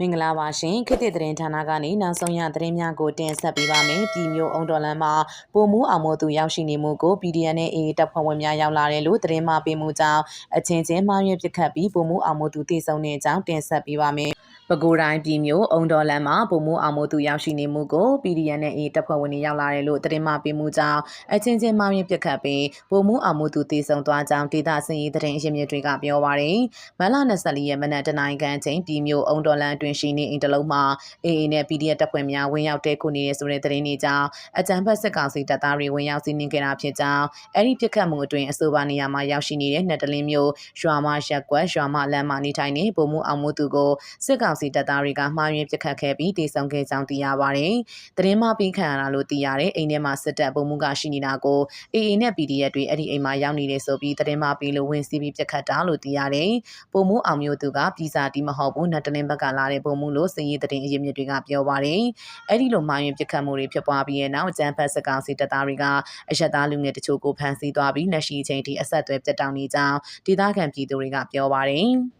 မင်္ဂလာပါရှင်ခေတ်သစ်သတင်းဌာနကနေနောက်ဆုံးရသတင်းများကိုတင်ဆက်ပေးပါမယ်ပြည်မျိုးအောင်တော်လန်မှာပုံမှုအောင်မို့သူရောက်ရှိနေမှုကို PDN နဲ့ AA တပ်ဖွဲ့ဝင်များရောက်လာတယ်လို့သတင်းမှပေးမှုကြောင့်အချင်းချင်းမှားယွင်းပစ်ခတ်ပြီးပုံမှုအောင်မို့သူတည်ဆုံနေကြောင်းတင်ဆက်ပေးပါမယ် ပဲခူးတိုင်းပြည်မျိုးအုံတော်လန်မှာပုံမှုအောင်မို့သူရောက်ရှိနေမှုကို PDN နဲ့ AA တပ်ဖွဲ့ဝင်တွေရောက်လာတယ်လို့သတင်းမှပေးမှုကြောင့်အချင်းချင်းမှားယွင်းပစ်ခတ်ပြီးပုံမှုအောင်မို့သူတည်ဆုံသွားကြောင်းဒေသစင်ရေးသတင်းအရင်းမြစ်တွေကပြောပါရယ်မလ24ရက်မနက်တနင်္ဂနွေခန့်ချိန်ပြည်မျိုးအုံတော်လန်အတွင်းရှိနေအိမ်တလုံးမှာ AA နဲ့ PDF တပ်ဖွဲ့များဝင်ရောက်တဲခုနေရဆိုတဲ့သတင်းတွေကြောင့်အကြံဖက်စစ်ကောင်စီတပ်သားတွေဝင်ရောက်စီးနင်းခဲ့တာဖြစ်ကြောင်းအဲ့ဒီပြစ်ခတ်မှုအတွင်းအဆိုပါနေရာမှာရောက်ရှိနေတဲ့နှစ်တလင်းမျိုးရွာမရက်ကွက်ရွာမလမ်းမှာနေထိုင်နေပုံမှုအောင်မှုသူကိုစစ်ကောင်စီတပ်သားတွေကမှားယွင်းပြစ်ခတ်ခဲ့ပြီးတေဆုံးခဲ့ကြောင်းသိရပါတယ်။သတင်းမှပြီးခံရတာလို့သိရတယ်အိမ်ထဲမှာစစ်တပ်ပုံမှုကရှိနေတာကို AA နဲ့ PDF တွေအဲ့ဒီအိမ်မှာရောက်နေတယ်ဆိုပြီးသတင်းမှပြီးလို့ဝင်စီးပြီးပြစ်ခတ်တာလို့သိရတယ်။ပုံမှုအောင်မျိုးသူကပြည်စာတီမဟုတ်ဘူးနှစ်တလင်းဘက်ကလာတဲ့ပုံမှုလို့စည်ရေးသတင်းအရင်းမြစ်တွေကပြောပါတယ်။အဲ့ဒီလိုမှားယွင်းပြစ်ခတ်မှုတွေဖြစ်ပွားပြီးတဲ့နောက်ကျန်းဖက်စကောင်စီတပ်သားတွေကအယက်သားလူငယ်တချို့ကိုဖမ်းဆီးသွားပြီးလက်ရှိချိန်ထိအဆက်အသွယ်ပြတ်တောက်နေကြောင်းဒေသခံပြည်သူတွေကပြောပါတယ်။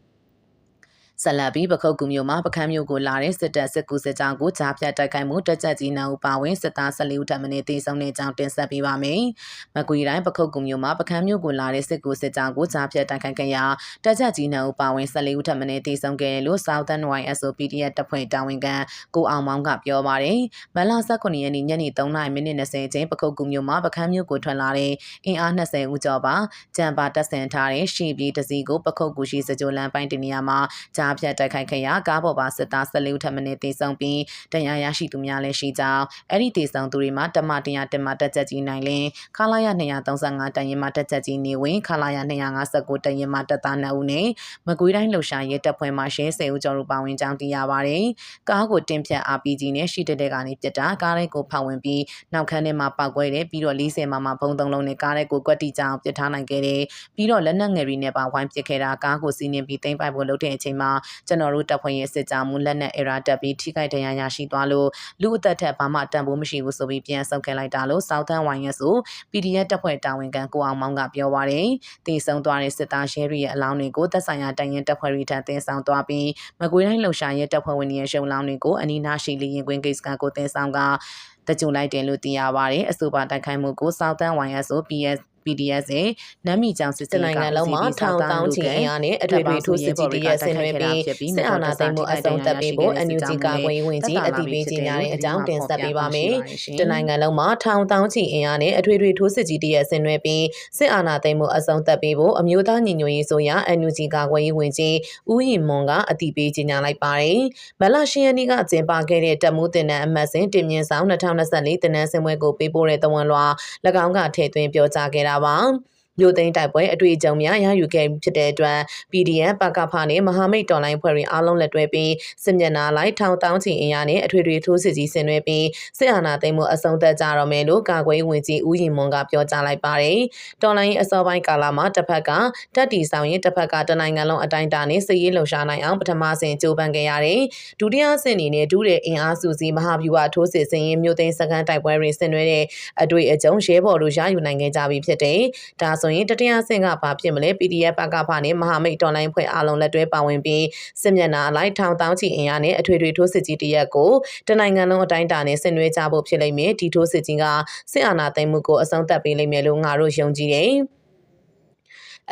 ဆက်လက်ပြီးပခုတ်ကူမျိုးမှာပကန်းမျိုးကိုလာတဲ့စစ်တပ်စစ်ကူစစ်ကြောင်းကိုကြားဖြတ်တိုက်ခိုက်မှုတက်ကြက်ကြီးနှံဦးပါဝင်စစ်သား14ဦးထပ်မံတေဆုံးတဲ့ကြောင်းတင်ဆက်ပေးပါမယ်။မကွေတိုင်းပခုတ်ကူမျိုးမှာပကန်းမျိုးကိုလာတဲ့စစ်ကူစစ်ကြောင်းကိုကြားဖြတ်တိုက်ခိုက်ခဲ့ရာတက်ကြက်ကြီးနှံဦးပါဝင်14ဦးထပ်မံတေဆုံးခဲ့တယ်လို့ Southern YSO PDF တပ်ဖွဲ့တာဝန်ခံကိုအောင်မောင်ကပြောပါတယ်။မလ19ရက်နေ့ညနေ3:30မိနစ်20အချိန်ပခုတ်ကူမျိုးမှာပကန်းမျိုးကိုထွက်လာတဲ့အင်အား20ဦးကျော်ပါကြံပါတက်ဆင်ထားတဲ့ရှီပြည်တစီကိုပခုတ်ကူရှိစကြိုလန်ပိုင်းတနေရာမှာကြားကြားဖြတ်တိုက်ခိုက်ခဲ့ရာကားပေါ်ပါစစ်သား14ဦးထပ်မံတေဆုံးပြီးတရားရရှိသူများလည်းရှိကြောင်းအဲ့ဒီတေဆုံးသူတွေမှာတမတရားတမတက်ချက်ကြီးနိုင်လင်းခလာရ235တန်ရင်မှာတက်ချက်ကြီးနေဝင်ခလာရ259တန်ရင်မှာတက်သား2ဦးနဲ့မကွေးတိုင်းလှုပ်ရှားရဲတပ်ဖွဲ့မှရှင်း10ဦးကျော်တို့ပါဝင်ကြောင်းသိရပါတယ်။ကားကိုတင်ဖြတ် RPG နဲ့ရှိတဲ့တဲ့ကနေပြစ်တာကားလေးကိုဖောက်ဝင်ပြီးနောက်ခန်းထဲမှာပောက်ကွဲတယ်ပြီးတော့40မှာမှဘုံသုံးလုံးနဲ့ကားလေးကိုကွက်တီကြောင်ပြစ်ထားနိုင်ခဲ့တယ်ပြီးတော့လက်နက်ငယ်တွေနဲ့ပါဝိုင်းပစ်ခဲ့တာကားကိုစီးနှင်ပြီးသိမ်းပိုက်ဖို့လုပ်တဲ့အချိန်မှာကျွန်တော်တို့တပ်ဖွဲ့ရဲ့စစ်ကြောမှုလက်နက် error တက်ပြီးထိခိုက်ဒဏ်ရာရရှိသွားလို့လူအသက်ထက်ဘာမှတန်ဖိုးမရှိဘူးဆိုပြီးပြန်ဆုတ်ခဲ့လိုက်တာလို့ Southern Wine ဆို PDF တပ်ဖွဲ့တာဝန်ခံကိုအောင်မောင်ကပြောပါရယ်တည်ဆုံသွားတဲ့စစ်သားရဲတွေရဲ့အလောင်းတွေကိုသက်ဆိုင်ရာတိုင်ရင်တပ်ဖွဲ့တွေထံတင်ဆောင်သွားပြီးမကွေးတိုင်းလှုပ်ရှားရဲတပ်ဖွဲ့ဝင်တွေရဲ့ရှုံလောင်းတွေကိုအနီးနားရှိလီရင်ကွင်းကိစ္စကိုတင်ဆောင်ကတကြုံလိုက်တယ်လို့သိရပါတယ်အဆိုပါတိုက်ခိုက်မှုကို Southern YSO PS PDS ရဲ့နမ်းမီကြောင်စစ်စစ်နိုင်ငံလုံးမှာထောင်တောင်းချီအင်အားနဲ့အထွေထွေထိုးစစ်ကြီးတရက်ဆင်နွှဲပြီးစစ်အာဏာသိမ်းမှုအဆုံးသတ်ပေးဖို့ NUG ကဝေးဝင်ကြီးအတိပေးကြီးများတဲ့အကြောင်းတင်ဆက်ပေးပါမယ်။တနိုင်ငံလုံးမှာထောင်တောင်းချီအင်အားနဲ့အထွေထွေထိုးစစ်ကြီးတရက်ဆင်နွှဲပြီးစစ်အာဏာသိမ်းမှုအဆုံးသတ်ပေးဖို့အမျိုးသားညီညွတ်ရေးဆိုရာ NUG ကဝေးဝင်ကြီးဦးရင်မွန်ကအတိပေးကြီးညာလိုက်ပါတယ်။မလရှိယနီကကျင်းပခဲ့တဲ့တပ်မှုတင်နန်းအမှတ်စဉ်တင်မြင့်ဆောင်2024တင်နန်းစင်ပွဲကိုပေးပို့တဲ့တဝန်လွှာ၎င်းကထည့်သွင်းပြောကြားခဲ့တာပါ မြို့သိမ်းတိုက်ပွဲအတွေ့အကြုံများရယူခဲ့ဖြစ်တဲ့အတွက် PDF ပကဖနဲ့မဟာမိတ်တော်လိုင်းဖွဲ့တွေအားလုံးလက်တွဲပြီးစစ်မျက်နှာလိုက်ထောင်တောင်းချီအင်အားနဲ့အထွေထွေထိုးစစ်ကြီးဆင်နွှဲပြီးစစ်အာဏာသိမ်းမှုအဆုံးသတ်ကြတော့မယ်လို့ကာကွယ်ဝင်ကြီးဦးရင်မွန်ကပြောကြားလိုက်ပါတယ်။တော်လိုင်းအစောပိုင်းကာလမှာတစ်ဖက်ကတက်တီဆောင်ရင်တစ်ဖက်ကတနိုင်ငံလုံးအတိုင်းအတာနဲ့စစ်ရေးလှုပ်ရှားနိုင်အောင်ပထမဆင့်ကြိုးပမ်းခဲ့ရတယ်။ဒုတိယဆင့်အနေနဲ့ဒုတဲ့အင်အားစုစည်းမဟာဗျူဟာထိုးစစ်ဆင်ရင်မြို့သိမ်းစခန်းတိုက်ပွဲတွေဆင်နွှဲတဲ့အတွေ့အကြုံရဲဘော်တို့ရယူနိုင်ခဲ့ကြပြီဖြစ်တယ်။ဒါဆိုရင်တတိယဆင့်ကဘာဖြစ်မလဲ PDF ပကဖနဲ့မဟာမိတ်တော်လိုင်းဖွဲ့အားလုံးလက်တွဲပါဝင်ပြီးစစ်မျက်နှာအလိုက်ထောင်တောင်းချီအင်အားနဲ့အထွေထွေထိုးစစ်ကြီးတရက်ကိုတနိုင်ငံလုံးအတိုင်းအတာနဲ့ဆင်နွှဲကြဖို့ဖြစ်လိမ့်မယ်ဒီထိုးစစ်ကြီးကစစ်အာဏာသိမ်းမှုကိုအဆုံးသတ်ပေးလိမ့်မယ်လို့ငါတို့ယုံကြည်တယ်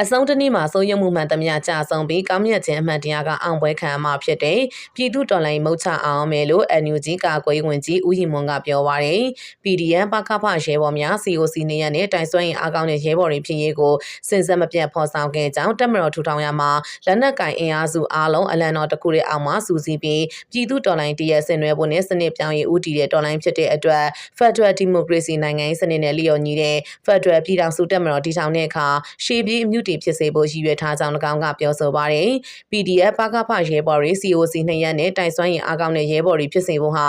အဆုံးတနေ့မှာစိုးရုံမှုမှန်သမျှကြာဆုံးပြီးကောင်းမြတ်ခြင်းအမှန်တရားကအောင်ပွဲခံမှာဖြစ်တဲ့ပြည်သူတော်လှန်ရေးမုတ်ချအောင်မယ်လို့ NUG ကာကွယ်ဝင်ကြီးဦးရင်မွန်ကပြောပါရယ် PDN ပကဖရဲဘော်များ COC နေရနဲ့တိုင်စွမ်းရင်အားကောင်းတဲ့ရဲဘော်တွေဖြစ်ရေးကိုစင်စက်မပြတ်ဖော်ဆောင်ခဲ့ကြောင်းတက်မတော်ထူထောင်ရမှာလက်နက်ကင်အင်အားစုအားလုံးအလံတော်တစ်ခုရဲ့အောက်မှာစူးစီးပြီးပြည်သူတော်လှန်ရေးတရက်ဆင်နွှဲဖို့နဲ့စနစ်ပြောင်းရေးဦးတည်တဲ့တော်လှန်ရေးဖြစ်တဲ့အတွက် Federal Democracy နိုင်ငံရေးစနစ်နဲ့လျော်ညီတဲ့ Federal ပြည်ထောင်စုတက်မတော်တည်ထောင်တဲ့အခါရှေ့ပြေးအမြုတီဖြစ်စေဖို့ရည်ရွယ်ထားကြောင်း၎င်းကပြောဆိုပါတယ်။ PDF ပကဖရဲဘော်တွေ COC နှစ်ရက်နဲ့တိုင်စွမ်းရင်အားကောင်းတဲ့ရဲဘော်တွေဖြစ်စေဖို့ဟာ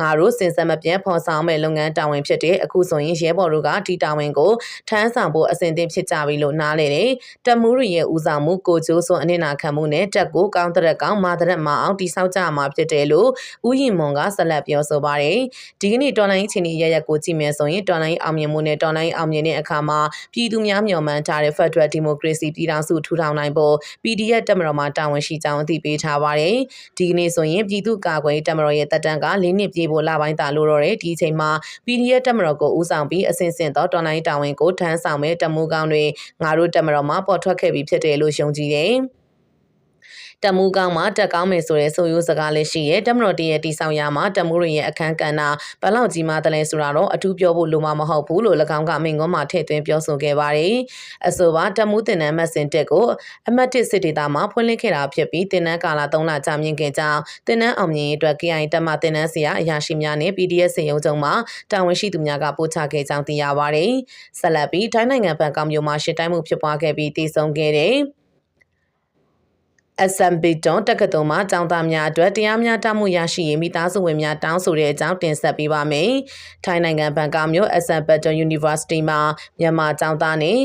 ငါတို့စင်စက်မပြတ်ဖော်ဆောင်မဲ့လုပ်ငန်းတာဝန်ဖြစ်တဲ့အခုဆိုရင်ရဲဘော်တို့ကဒီတာဝန်ကိုထမ်းဆောင်ဖို့အစဉ်သင့်ဖြစ်ကြပြီလို့နားလေတယ်။တမူးရရဲ့ဦးဆောင်မှုကိုကျိုးစွန်အနစ်နာခံမှုနဲ့တက်ကိုကောင်းတဲ့ကောင်းမာတဲ့မအောင်တိဆောက်ကြမှာဖြစ်တယ်လို့ဦးရင်မွန်ကဆက်လက်ပြောဆိုပါတယ်။ဒီကနေ့တော်လိုင်းချင်းရရက်ကိုကြည့်မယ်ဆိုရင်တော်လိုင်းအောင်မြင်မှုနဲ့တော်လိုင်းအောင်မြင်တဲ့အခါမှာပြည်သူများမျှော်မှန်းထားတဲ့ Federal Democracy ကရေစီပြည်ထောင်စုထူထောင်နိုင်ဖို့ PDF တက်မတော်မှတာဝန်ရှိကြောင်းအသိပေးထားပါတယ်။ဒီကနေ့ဆိုရင်ပြည်သူ့ကာကွယ်ရေးတက်မတော်ရဲ့တပ်တန်းက၄နှစ်ပြည့်ဖို့လပိုင်းသာလို့တော့တယ်ဒီအချိန်မှာ PDF တက်မတော်ကိုဦးဆောင်ပြီးအစဉ်စဉ်သောတော်လိုင်းတာဝန်ကိုထမ်းဆောင်မဲ့တပ်မှုကောင်းတွေငါတို့တက်မတော်မှာပေါ်ထွက်ခဲ့ပြီးဖြစ်တယ်လို့ယုံကြည်တယ်။ တမူကောင်းမှာတက်ကောင်းမယ်ဆိုတဲ့ဆိုရိုးစကားလည်းရှိရဲတမတော်တရဲ့တိဆောင်ရမှာတမူရရဲ့အခန်းကဏ္ဍဘလောက်ကြီးမားတယ်လဲဆိုတာတော့အထူးပြောဖို့လိုမှာမဟုတ်ဘူးလို့၎င်းကမိန်ကွန်းမှာထည့်သွင်းပြောဆိုခဲ့ပါတယ်အဆိုပါတမူတင်နန်းမတ်စင်တက်ကိုအမတ်တစ်စစ်ဒေသမှာဖွင့်လှစ်ခဲ့တာဖြစ်ပြီးတင်နန်းကာလ3လကြာမြင့်ခဲ့ကြောင်းတင်နန်းအောင်မြင်ရေးအတွက် KI တက်မှတင်နန်းစီယာအရာရှိများနဲ့ PDF စေယုံကြုံမှာတာဝန်ရှိသူများကပို့ချခဲ့ကြောင်းသိရပါတယ်ဆက်လက်ပြီးထိုင်းနိုင်ငံဘန်ကောက်မြို့မှာရှစ်တိုင်းမှုဖြစ်ပွားခဲ့ပြီးတည်ဆုံခဲ့တဲ့ SMB တွန်တက္ကသိုလ်မှာကျောင်းသားများအတွက်တရားမျှတမှုရရှိရေးမိသားစုဝင်များတောင်းဆိုတဲ့အကြောင်းတင်ဆက်ပေးပါမယ်။ထိုင်းနိုင်ငံဘန်ကောက်မြို့ SMB တွန် University မှာမြန်မာကျောင်းသားနဲ့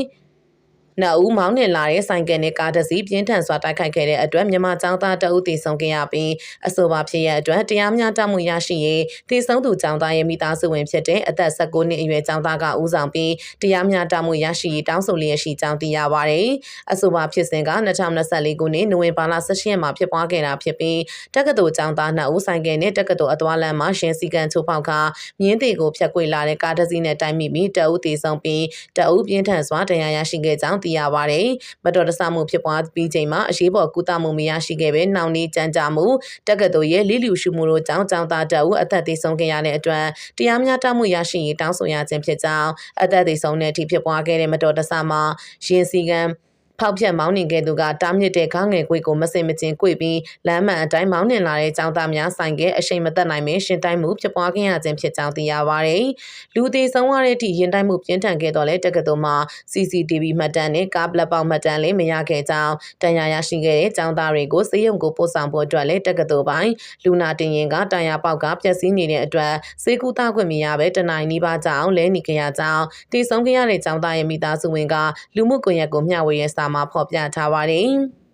နှစ်ဦးမောင်းနှင်လာတဲ့ဆိုင်ကယ်နဲ့ကားတစ်စီးပြင်းထန်စွာတိုက်ခိုက်ခဲ့တဲ့အတွက်မြန်မာကျောင်းသားတအုပ်တည်ဆုံးခဲ့ရပြီးအဆိုပါဖြစ်ရအတွက်တရားမျှတမှုရရှိရေးတည်ဆုံးသူကျောင်းသားရဲ့မိသားစုဝင်ဖြစ်တဲ့အသက်16နှစ်အရွယ်ကျောင်းသားကဦးဆောင်ပြီးတရားမျှတမှုရရှိရေးတောင်းဆိုလျက်ရှိကြောင်းသိရပါတယ်။အဆိုပါဖြစ်စဉ်က2024ခုနှစ်နိုဝင်ဘာလ17ရက်မှာဖြစ်ပွားခဲ့တာဖြစ်ပြီးတက္ကသိုလ်ကျောင်းသားနှစ်ဦးဆိုင်ကယ်နဲ့တက္ကသိုလ်အသွားလမ်းမှာရှင်စီကန်ချိုးဖောက်ခါမြင်းတွေကိုဖျက်ခွေလာတဲ့ကားတစ်စီးနဲ့တိုက်မိပြီးတအုပ်တည်ဆုံးပြီးတအုပ်ပြင်းထန်စွာတရားရရှိခဲ့ကြောင်းသိရပါတယ်။မတော်တဆမှုဖြစ်ပွားပြီးချိန်မှာအရေးပေါ်ကုသမှုမရရှိခဲ့ပဲနှောင်နှီးကြမ်းကြမှုတက္ကသိုလ်ရဲ့လိလူရှုမှုတို့ကြောင့်ကျောင်းသားတအုပ်အသက်သေဆုံးခဲ့ရတဲ့အတွက်တရားမျှတမှုရရှိရေးတောင်းဆိုရခြင်းဖြစ်ကြောင်းအသက်သေဆုံးတဲ့အထိဖြစ်ပွားခဲ့တဲ့မတော်တဆမှာရင်စီကံ ဖောက်ဖြတ်မောင်းနှင်ခဲ့သူကတားမြစ်တဲ့ခေါင်းငယ်ကွေကိုမစင်မကျင်ကွေပြီးလမ်းမှန်အတိုင်းမောင်းနှင်လာတဲ့ចောင်းသားများဆိုင်ကအရှိန်မသက်နိုင်မင်းရှင်တိုင်းမှုဖြစ်ပွားခဲ့ရခြင်းဖြစ်ကြောင်းသိရပါတယ်။လူသေးဆုံးရတဲ့အထိရင်တိုင်းမှုပြင်းထန်ခဲ့တော့လဲတက္ကသိုလ်မှာ CCTV မှတ်တမ်းနဲ့ကားပလက်ပေါက်မှတ်တမ်းလည်းမရခဲ့ကြောင်းတန်ရာရရှိခဲ့တဲ့ចောင်းသားတွေကိုစေယုံကိုပို့ဆောင်ဖို့အတွက်လဲတက္ကသိုလ်ပိုင်းလူနာတင်ရင်ကတန်ရာပေါက်ကပျက်စီးနေတဲ့အတွက်စေကူတာခွင့်မရပဲတနိုင်နီးပါးကြောင်းလဲနေကြရကြောင်းတည်ဆုံးခဲ့ရတဲ့ចောင်းသားရဲ့မိသားစုဝင်ကလူမှုကွန်ရက်ကိုမျှဝေရဲစာ မှာဖော်ပြထားပါတယ်။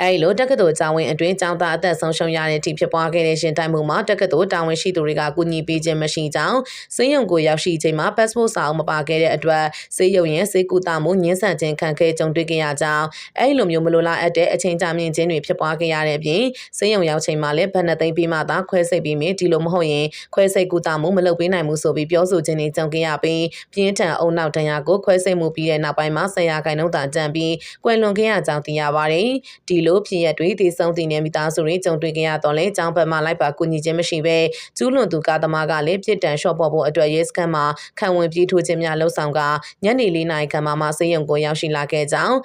အဲဒီလိုတက္ကသိုလ်ကျောင်းဝင်အတွင်းကျောင်းသားအသက်ဆုံးရှုံးရတဲ့အထိဖြစ်ပွားခဲ့တဲ့ရှင်တိုင်းမှုမှာတက္ကသိုလ်တာဝန်ရှိသူတွေကကူညီပေးခြင်းမရှိကြောင်းစေယုံကိုရောက်ရှိချိန်မှာ passport စာအုပ်မပါခဲ့တဲ့အတွက်စေယုံရဲ့စေကူတာမှုညှင်းဆန်ခြင်းခံခဲ့ကြုံတွေ့ခဲ့ရကြောင်းအဲဒီလိုမျိုးမလိုလားအပ်တဲ့အချိန်ကြာမြင့်ခြင်းတွေဖြစ်ပွားခဲ့ရတဲ့အပြင်စေယုံရောက်ချိန်မှာလည်းဗန်နသိန်းပြီးမှသာခွဲစိတ်ပြီးမြင်ဒီလိုမဟုတ်ရင်ခွဲစိတ်ကူတာမှုမလုပ်ပေးနိုင်ဘူးဆိုပြီးပြောဆိုခြင်းတွေကြုံခဲ့ရပြီးပြင်းထန်အုံနောက်တန်ရာကိုခွဲစိတ်မှုပြီးတဲ့နောက်ပိုင်းမှာဆရာခိုင်နှုန်းသာကြံပြီးကွယ်လွန်ခဲ့ရကြောင်းသိရပါတယ်ဒီလိုဖြစ်ရက်တွေတည်ဆုံတည်နေမိသားစုတွေကြုံတွေ့ကြရတော့လဲကျောင်းဘက်မှလိုက်ပါကူညီခြင်းမရှိဘဲကျူးလွန်သူကားသမားကလည်းပြစ်ဒဏ်လျှော့ပေါ်ဖို့အတွက်ရဲစခန်းမှာခံဝင်ပြေးထိုးခြင်းများလှုံ့ဆော်ကညနေ၄နာရီခန့်မှမှစေယုံကိုရောက်ရှိလာခဲ့ကြောင်း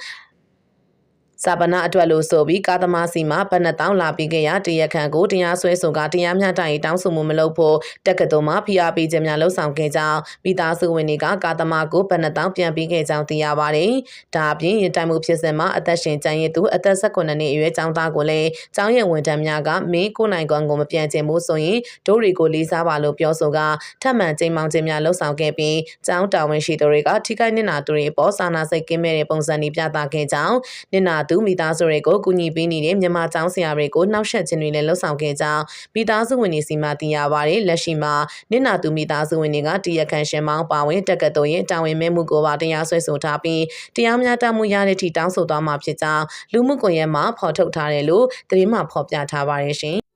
စာပနာအတွက်လို့ဆိုပြီးကာသမားစီမှာဘဏ္ဍတောင်းလာပြီးခဲ့ရတရခန့်ကိုတရားစွဲဆိုကတရားမျှတရေးတောင်းဆိုမှုမလုပ်ဖို့တက္ကသိုလ်မှာဖိအားပေးခြင်းများလှုံ့ဆော်ခဲ့ကြောင်းမိသားစုဝင်တွေကကာသမားကိုဘဏ္ဍတောင်းပြန်ပေးခဲ့ကြောင်းသိရပါတယ်။ဒါအပြင်ရင်တိုင်မှုဖြစ်စဉ်မှာအသက်ရှင်ကျန်ရည်သူအသက်18နှစ်အရွယ်ကျောင်းသားကိုလည်းကျောင်းရဲ့ဝန်ထမ်းများကမင်းကိုနိုင်ကွန်ကိုမပြန်ကျင်ဘူးဆိုရင်ဒိုးတွေကိုလေးစားပါလို့ပြောဆိုကထပ်မံချိန်မောင်းခြင်းများလှုံ့ဆော်ခဲ့ပြီးကျောင်းတာဝန်ရှိသူတွေကထိခိုက်နစ်နာသူတွေပေါ်စာနာစိတ်ကင်းမဲ့တဲ့ပုံစံတွေပြသခဲ့ကြောင်းနစ်နာသူမိသားစုတွေကိုကူညီပေးနေတဲ့မြန်မာကျောင်းဆရာတွေကိုနှောက်ယှက်ခြင်းတွေလည်းလှုံ့ဆော်ခဲ့ကြောင်းမိသားစုဝင်တွေစီမှသိရပါတယ်လက်ရှိမှာနစ်နာသူမိသားစုဝင်တွေကတရခန့်ရှင်မောင်းပါဝင်တက္ကသိုလ်ရဲ့တာဝန်မဲ့မှုကိုပါတရားစွဲဆိုထားပြီးတရားမျှတမှုရတဲ့ထိတောင်းဆိုသွားမှာဖြစ်ကြောင်းလူမှုကွန်ရက်မှာဖော်ထုတ်ထားတယ်လို့သတင်းမှဖော်ပြထားပါတယ်ရှင်